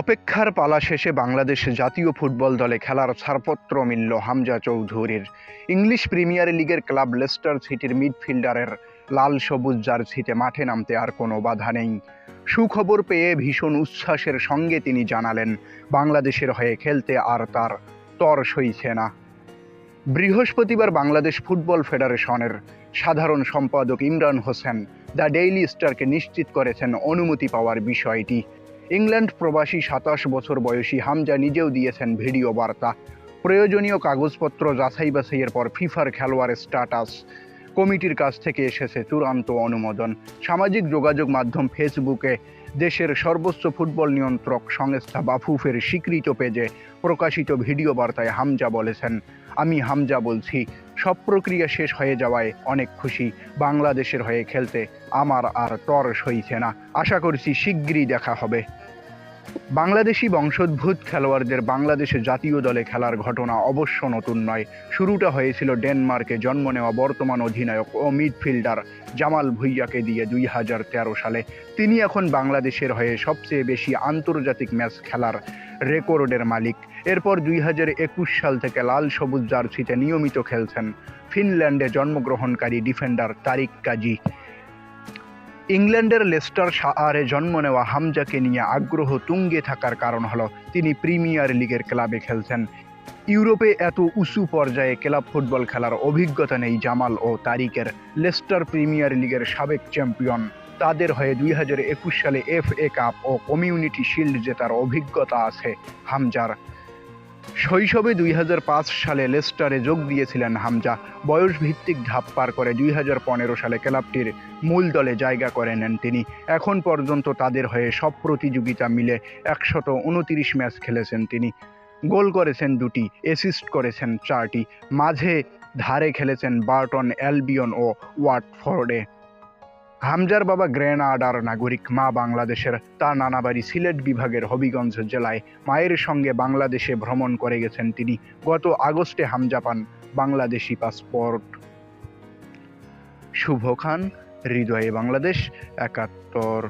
অপেক্ষার পালা শেষে বাংলাদেশ জাতীয় ফুটবল দলে খেলার ছাড়পত্র মিলল হামজা চৌধুরীর। ইংলিশ প্রিমিয়ার লিগের ক্লাব লেস্টার সিটির মিডফিল্ডারের লাল সবুজ জার্সিতে মাঠে নামতে আর কোনো বাধা নেই। সুখবর পেয়ে ভীষণ উচ্ছ্বাসের সঙ্গে তিনি জানালেন, বাংলাদেশের হয়ে খেলতে আর তার তর সইছে না। বৃহস্পতিবার বাংলাদেশ ফুটবল ফেডারেশনের সাধারণ সম্পাদক ইমরান হোসেন দ্য ডেইলি স্টারকে নিশ্চিত করেছেন অনুমতি পাওয়ার বিষয়টি। ইংল্যান্ড প্রবাসী সাতাশ বছর বয়সী হামজা নিজেও দিয়েছেন ভিডিও বার্তা। প্রয়োজনীয় কাগজপত্র যাচাই বাছাইয়ের পর ফিফার খেলোয়াড়ের স্ট্যাটাস। কমিটির কাছ থেকে এসেছে চূড়ান্ত অনুমোদন। সামাজিক যোগাযোগ মাধ্যম ফেসবুকে দেশের সর্বোচ্চ ফুটবল নিয়ন্ত্রক সংস্থা বাফুফের স্বীকৃত পেজে প্রকাশিত ভিডিও বার্তায় হামজা বলেছেন, আমি হামজা বলছি, সব প্রক্রিয়া শেষ হয়ে যাওয়ায় অনেক খুশি, বাংলাদেশের হয়ে খেলতে আমার আর তর সইছে না। আশা করছি শিগগিরই দেখা হবে। বাংলাদেশি বংশোদ্ভূত খেলোয়াড়দের বাংলাদেশে জাতীয় দলে খেলার ঘটনা অবশ্য নতুন নয়। শুরুটা হয়েছিল ডেনমার্কে, জন্ম নেওয়া বর্তমান অধিনায়ক ও মিডফিল্ডার জামাল ভুইয়াকে দিয়ে দুই হাজার তেরো সালে। তিনি এখন বাংলাদেশের হয়ে সবচেয়ে বেশি আন্তর্জাতিক ম্যাচ খেলার রেকর্ডের মালিক। এরপর দুই হাজার একুশ সাল থেকে লাল সবুজ জার্সিতে নিয়মিত খেলছেন। ফিনল্যান্ডে জন্মগ্রহণকারী ডিফেন্ডার তারিক কাজী। ইংল্যান্ডের লেস্টার শায়ারে জন্ম নেওয়া হামজাকে নিয়ে আগ্রহ তুঙ্গে থাকার কারণ হলো তিনি প্রিমিয়ার লিগের ক্লাবে খেলছেন। ইউরোপে এত উঁচু পর্যায়ে ক্লাব ফুটবল খেলার অভিজ্ঞতা নেই জামাল ও তারিকের। লেস্টার প্রিমিয়ার লিগের সাবেক চ্যাম্পিয়ন। তাদের হয়ে দুই হাজার একুশ সালে এফ এ কাপ ও কমিউনিটি শিল্ড জেতার অভিজ্ঞতা আছে হামজার। শৈশবে দুই হাজার পাঁচ সালে লেস্টারে যোগ দিয়েছিলেন হামজা। বয়স ভিত্তিক ধাপ পার করে দুই হাজার পনেরো সালে ক্লাবটির মূল দলে জায়গা করে নেন তিনি। এখন পর্যন্ত তাদের হয়ে সব প্রতিযোগিতা মিলে একশত উনতিরিশ ম্যাচ খেলেছেন তিনি। গোল করেছেন দুটি, অ্যাসিস্ট করেছেন চারটি। মাঝে ধারে খেলেছেন বার্টন অ্যালবিয়ন ও ওয়াটফোর্ডে। হামজার বাবা গ্রেনাডার নাগরিক মা বাংলাদেশের তার নানা বাড়ি সিলেট বিভাগের হবিগঞ্জ জেলায় মায়ের সঙ্গে বাংলাদেশে ভ্রমণ করে গেছেন তিনি। গত আগস্টে হামজা পান বাংলাদেশি পাসপোর্ট। শুভ খান, হৃদয়ে বাংলাদেশ, একাত্তর।